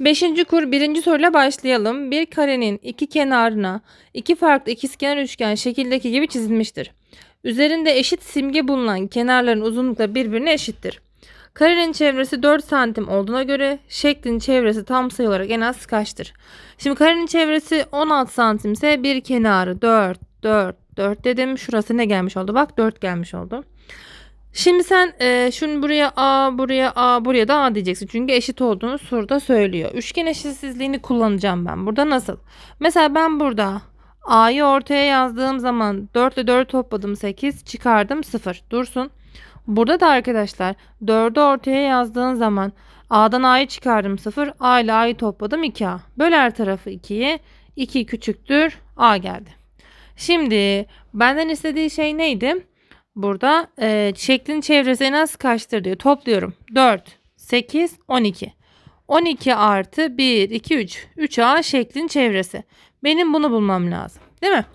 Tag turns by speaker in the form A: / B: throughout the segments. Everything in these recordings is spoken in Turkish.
A: Beşinci kur birinci soruyla başlayalım. Bir karenin iki kenarına iki farklı ikizkenar üçgen şekildeki gibi çizilmiştir. Üzerinde eşit simge bulunan kenarların uzunlukları birbirine eşittir. Karenin çevresi 4 santim olduğuna göre şeklin çevresi tam sayı olarak en az kaçtır? Şimdi karenin çevresi 16 santimse bir kenarı 4, 4, 4 dedim. Şurası ne gelmiş oldu? Bak 4 gelmiş oldu. Şimdi sen e, şunu buraya A, buraya A, buraya da A diyeceksin. Çünkü eşit olduğunu soruda söylüyor. Üçgen eşitsizliğini kullanacağım ben. Burada nasıl? Mesela ben burada A'yı ortaya yazdığım zaman 4 ile 4 topladım 8, çıkardım 0. Dursun. Burada da arkadaşlar 4'ü ortaya yazdığın zaman A'dan A'yı çıkardım 0, A ile A'yı topladım 2A. Böl her tarafı 2'ye. 2 küçüktür A geldi. Şimdi benden istediği şey neydi? Burada e, şeklin çevresi az kaçtır diyor. Topluyorum. 4, 8, 12. 12 artı 1, 2, 3. 3A şeklin çevresi. Benim bunu bulmam lazım. Değil mi?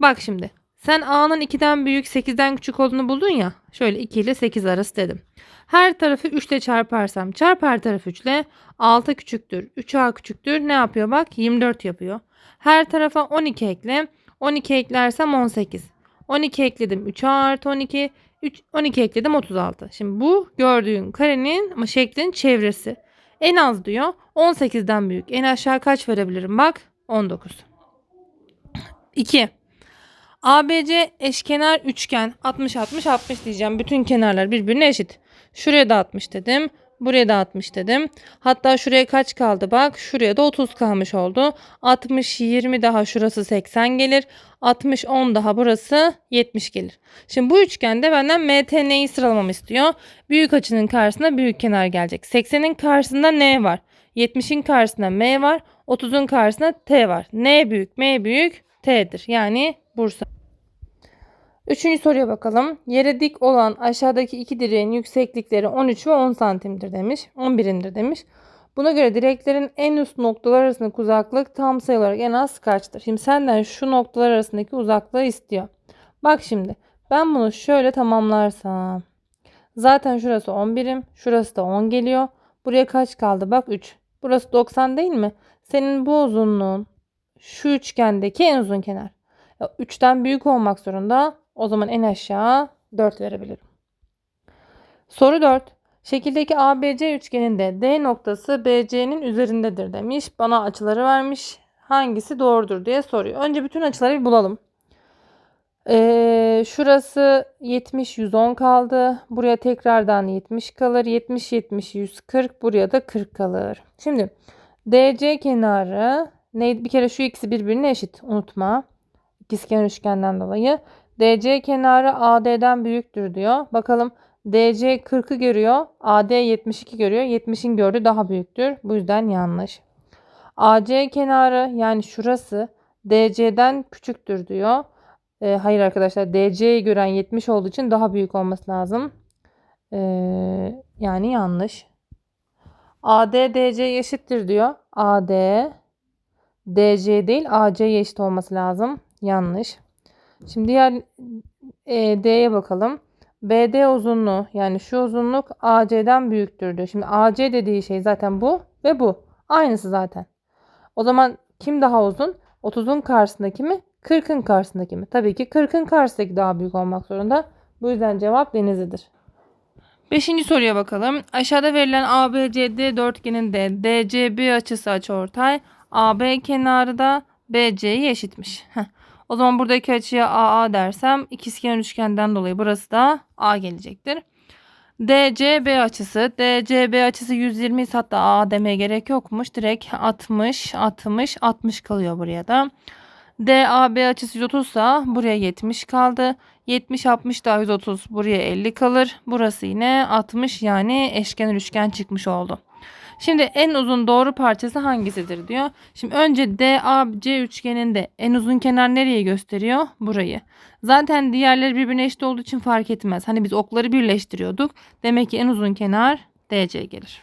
A: Bak şimdi. Sen A'nın 2'den büyük 8'den küçük olduğunu buldun ya. Şöyle 2 ile 8 arası dedim. Her tarafı 3 ile çarparsam çarp her tarafı 3 ile 6 küçüktür. 3A küçüktür. Ne yapıyor bak? 24 yapıyor. Her tarafa 12 ekle. 12 eklersem 18. 12 ekledim 3A artı 12. 3, 12 ekledim 36. Şimdi bu gördüğün karenin ama şeklin çevresi. En az diyor 18'den büyük. En aşağı kaç verebilirim bak 19. 2. ABC eşkenar üçgen 60 60 60 diyeceğim. Bütün kenarlar birbirine eşit. Şuraya da 60 dedim. Buraya da 60 dedim. Hatta şuraya kaç kaldı bak. Şuraya da 30 kalmış oldu. 60 20 daha şurası 80 gelir. 60 10 daha burası 70 gelir. Şimdi bu üçgende benden MTN'yi sıralamamı istiyor. Büyük açının karşısında büyük kenar gelecek. 80'in karşısında N var. 70'in karşısında M var. 30'un karşısında T var. N büyük, M büyük, T'dir. Yani Bursa. Üçüncü soruya bakalım. Yere dik olan aşağıdaki iki direğin yükseklikleri 13 ve 10 santimdir demiş. 11'indir demiş. Buna göre direklerin en üst noktalar arasındaki uzaklık tam sayı olarak en az kaçtır? Şimdi senden şu noktalar arasındaki uzaklığı istiyor. Bak şimdi ben bunu şöyle tamamlarsam. Zaten şurası 10 birim. Şurası da 10 geliyor. Buraya kaç kaldı? Bak 3. Burası 90 değil mi? Senin bu uzunluğun şu üçgendeki en uzun kenar. 3'ten büyük olmak zorunda. O zaman en aşağı 4 verebilirim. Soru 4. Şekildeki ABC üçgeninde D noktası BC'nin üzerindedir demiş. Bana açıları vermiş. Hangisi doğrudur diye soruyor. Önce bütün açıları bir bulalım. Ee, şurası 70 110 kaldı. Buraya tekrardan 70 kalır. 70 70 140 buraya da 40 kalır. Şimdi DC kenarı ne bir kere şu ikisi birbirine eşit unutma. İkizkenar üçgenden dolayı. DC kenarı AD'den büyüktür diyor. Bakalım DC 40'ı görüyor. AD 72 görüyor. 70'in gördüğü daha büyüktür. Bu yüzden yanlış. AC kenarı yani şurası DC'den küçüktür diyor. E, hayır arkadaşlar DC'yi gören 70 olduğu için daha büyük olması lazım. E, yani yanlış. AD DC eşittir diyor. AD DC değil AC eşit olması lazım. Yanlış. Şimdi diğer e, D'ye bakalım. BD uzunluğu yani şu uzunluk AC'den büyüktür diyor. Şimdi AC dediği şey zaten bu ve bu. Aynısı zaten. O zaman kim daha uzun? 30'un karşısındaki mi? 40'ın karşısındaki mi? Tabii ki 40'ın karşısındaki daha büyük olmak zorunda. Bu yüzden cevap Denizli'dir. Beşinci soruya bakalım. Aşağıda verilen ABCD dörtgeninde DCB açısı açıortay. AB kenarı da BC'yi eşitmiş. Heh. O zaman buradaki açıya AA dersem ikizkenar üçgenden dolayı burası da A gelecektir. DCB açısı. DCB açısı 120 ise hatta A demeye gerek yokmuş. Direkt 60, 60, 60 kalıyor buraya da. DAB açısı 130 ise buraya 70 kaldı. 70, 60 daha 130 buraya 50 kalır. Burası yine 60 yani eşkenar üçgen çıkmış oldu. Şimdi en uzun doğru parçası hangisidir diyor. Şimdi önce DAC üçgeninde en uzun kenar nereye gösteriyor? Burayı. Zaten diğerleri birbirine eşit olduğu için fark etmez. Hani biz okları birleştiriyorduk. Demek ki en uzun kenar DC gelir.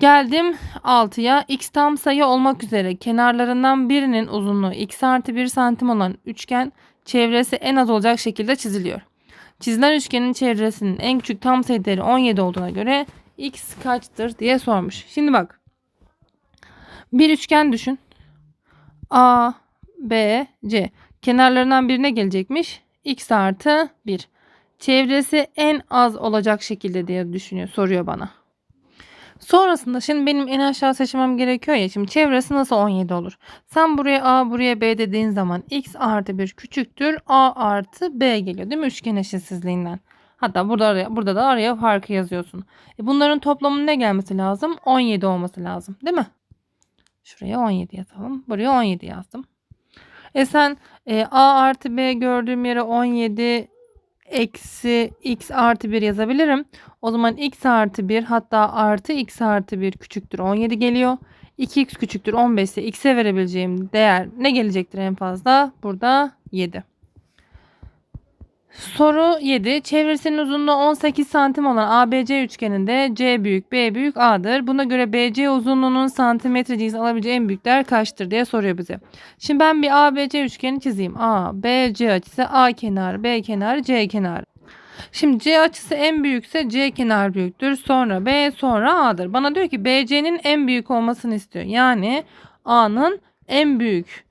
A: Geldim 6'ya. X tam sayı olmak üzere kenarlarından birinin uzunluğu x artı 1 santim olan üçgen çevresi en az olacak şekilde çiziliyor. Çizilen üçgenin çevresinin en küçük tam sayı değeri 17 olduğuna göre x kaçtır diye sormuş. Şimdi bak. Bir üçgen düşün. A, B, C. Kenarlarından birine gelecekmiş. X artı 1. Çevresi en az olacak şekilde diye düşünüyor, soruyor bana. Sonrasında şimdi benim en aşağı seçmem gerekiyor ya. Şimdi çevresi nasıl 17 olur? Sen buraya A buraya B dediğin zaman X artı 1 küçüktür. A artı B geliyor değil mi? Üçgen eşitsizliğinden. Hatta burada, burada da araya farkı yazıyorsun. E bunların toplamının ne gelmesi lazım? 17 olması lazım değil mi? Şuraya 17 yazalım. Buraya 17 yazdım. E sen e, A artı B gördüğüm yere 17 eksi x artı 1 yazabilirim. O zaman x artı 1 hatta artı x artı 1 küçüktür 17 geliyor. 2x küçüktür 15 ise x'e verebileceğim değer ne gelecektir en fazla? Burada 7. Soru 7. Çevresinin uzunluğu 18 santim olan ABC üçgeninde C büyük B büyük A'dır. Buna göre BC uzunluğunun santimetre cinsi alabileceği en büyük değer kaçtır diye soruyor bize. Şimdi ben bir ABC üçgeni çizeyim. A, B, C açısı A kenarı, B kenarı, C kenarı. Şimdi C açısı en büyükse C kenar büyüktür. Sonra B sonra A'dır. Bana diyor ki BC'nin en büyük olmasını istiyor. Yani A'nın en büyük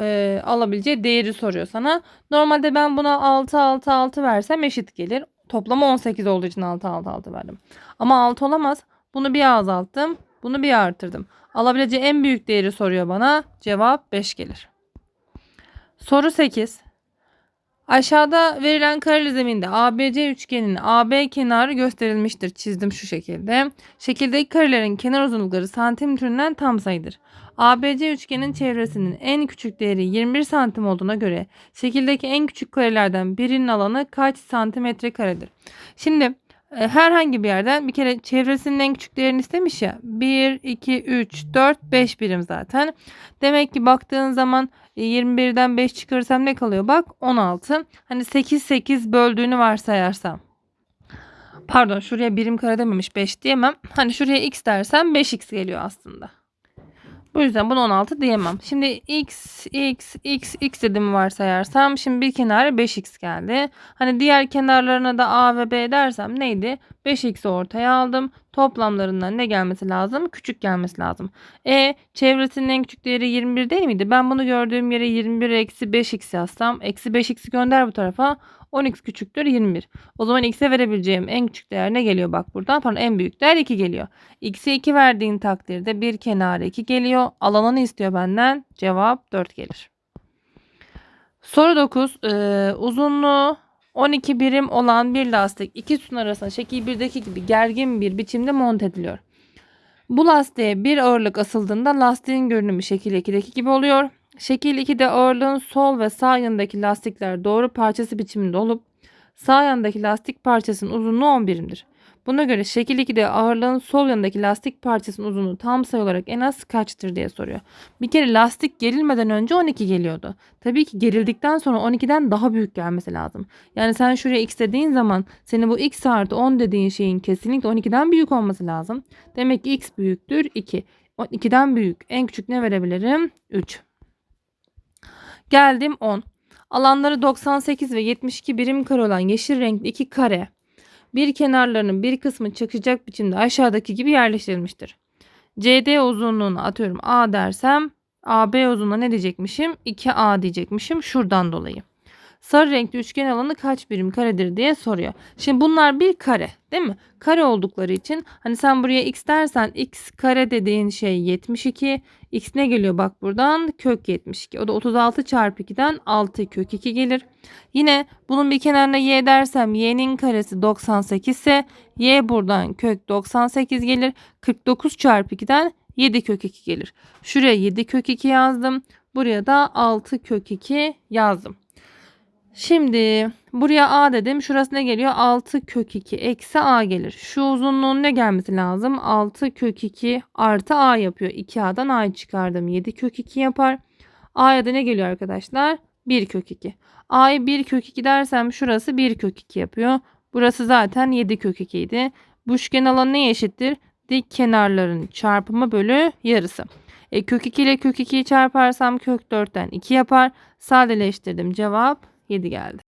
A: e, alabileceği değeri soruyor sana. Normalde ben buna 6 6 6 versem eşit gelir. Toplamı 18 olduğu için 6 6 6 verdim. Ama 6 olamaz. Bunu bir azalttım. Bunu bir artırdım. Alabileceği en büyük değeri soruyor bana. Cevap 5 gelir. Soru 8. Aşağıda verilen kareli zeminde ABC üçgeninin AB kenarı gösterilmiştir. Çizdim şu şekilde. Şekildeki karelerin kenar uzunlukları santimetreden tam sayıdır. ABC üçgenin çevresinin en küçük değeri 21 santim olduğuna göre şekildeki en küçük karelerden birinin alanı kaç santimetre karedir? Şimdi e, herhangi bir yerden bir kere çevresinin en küçük değerini istemiş ya. 1, 2, 3, 4, 5 birim zaten. Demek ki baktığın zaman 21'den 5 çıkarırsam ne kalıyor? Bak 16. Hani 8 8 böldüğünü varsayarsam. Pardon şuraya birim kare dememiş 5 diyemem. Hani şuraya x dersem 5x geliyor aslında. Bu yüzden bunu 16 diyemem. Şimdi x, x, x, x dedim varsayarsam şimdi bir kenarı 5x geldi. Hani diğer kenarlarına da a ve b dersem neydi? 5x'i ortaya aldım. Toplamlarından ne gelmesi lazım? Küçük gelmesi lazım. E çevresinin en küçük değeri 21 değil miydi? Ben bunu gördüğüm yere 21 eksi 5x yazsam. Eksi 5x'i gönder bu tarafa. 10x küçüktür 21. O zaman x'e verebileceğim en küçük değer ne geliyor bak buradan? Pardon en büyük değer 2 geliyor. x'e 2 verdiğin takdirde bir kenarı 2 geliyor. Alanını istiyor benden. Cevap 4 gelir. Soru 9. Ee, uzunluğu 12 birim olan bir lastik iki sütun arasında şekil 1'deki gibi gergin bir biçimde monte ediliyor. Bu lastiğe bir ağırlık asıldığında lastiğin görünümü şekil 2'deki gibi oluyor. Şekil 2'de ağırlığın sol ve sağ yanındaki lastikler doğru parçası biçiminde olup sağ yanındaki lastik parçasının uzunluğu 10 birimdir. Buna göre şekil 2'de ağırlığın sol yanındaki lastik parçasının uzunluğu tam sayı olarak en az kaçtır diye soruyor. Bir kere lastik gerilmeden önce 12 geliyordu. Tabii ki gerildikten sonra 12'den daha büyük gelmesi lazım. Yani sen şuraya x dediğin zaman senin bu x artı 10 dediğin şeyin kesinlikle 12'den büyük olması lazım. Demek ki x büyüktür 2. 2'den büyük. En küçük ne verebilirim? 3. Geldim 10. Alanları 98 ve 72 birim kare olan yeşil renkli iki kare bir kenarlarının bir kısmı çakışacak biçimde aşağıdaki gibi yerleştirilmiştir. CD uzunluğunu atıyorum A dersem AB uzunluğuna ne diyecekmişim? 2A diyecekmişim şuradan dolayı. Sarı renkli üçgen alanı kaç birim karedir diye soruyor. Şimdi bunlar bir kare değil mi? Kare oldukları için hani sen buraya x dersen x kare dediğin şey 72. X ne geliyor bak buradan kök 72. O da 36 çarpı 2'den 6 kök 2 gelir. Yine bunun bir kenarına y dersem y'nin karesi 98 ise y buradan kök 98 gelir. 49 çarpı 2'den 7 kök 2 gelir. Şuraya 7 kök 2 yazdım. Buraya da 6 kök 2 yazdım. Şimdi buraya a dedim. Şurası ne geliyor? 6 kök 2 eksi a gelir. Şu uzunluğun ne gelmesi lazım? 6 kök 2 artı a yapıyor. 2a'dan a'yı çıkardım. 7 kök 2 yapar. a'ya da ne geliyor arkadaşlar? 1 kök 2. a'yı 1 kök 2 dersem şurası 1 kök 2 yapıyor. Burası zaten 7 kök 2 idi. Bu üçgen alanı neye eşittir? Dik kenarların çarpımı bölü yarısı. E, kök 2 ile kök 2'yi çarparsam kök 4'ten 2 yapar. Sadeleştirdim. Cevap 7 geldi.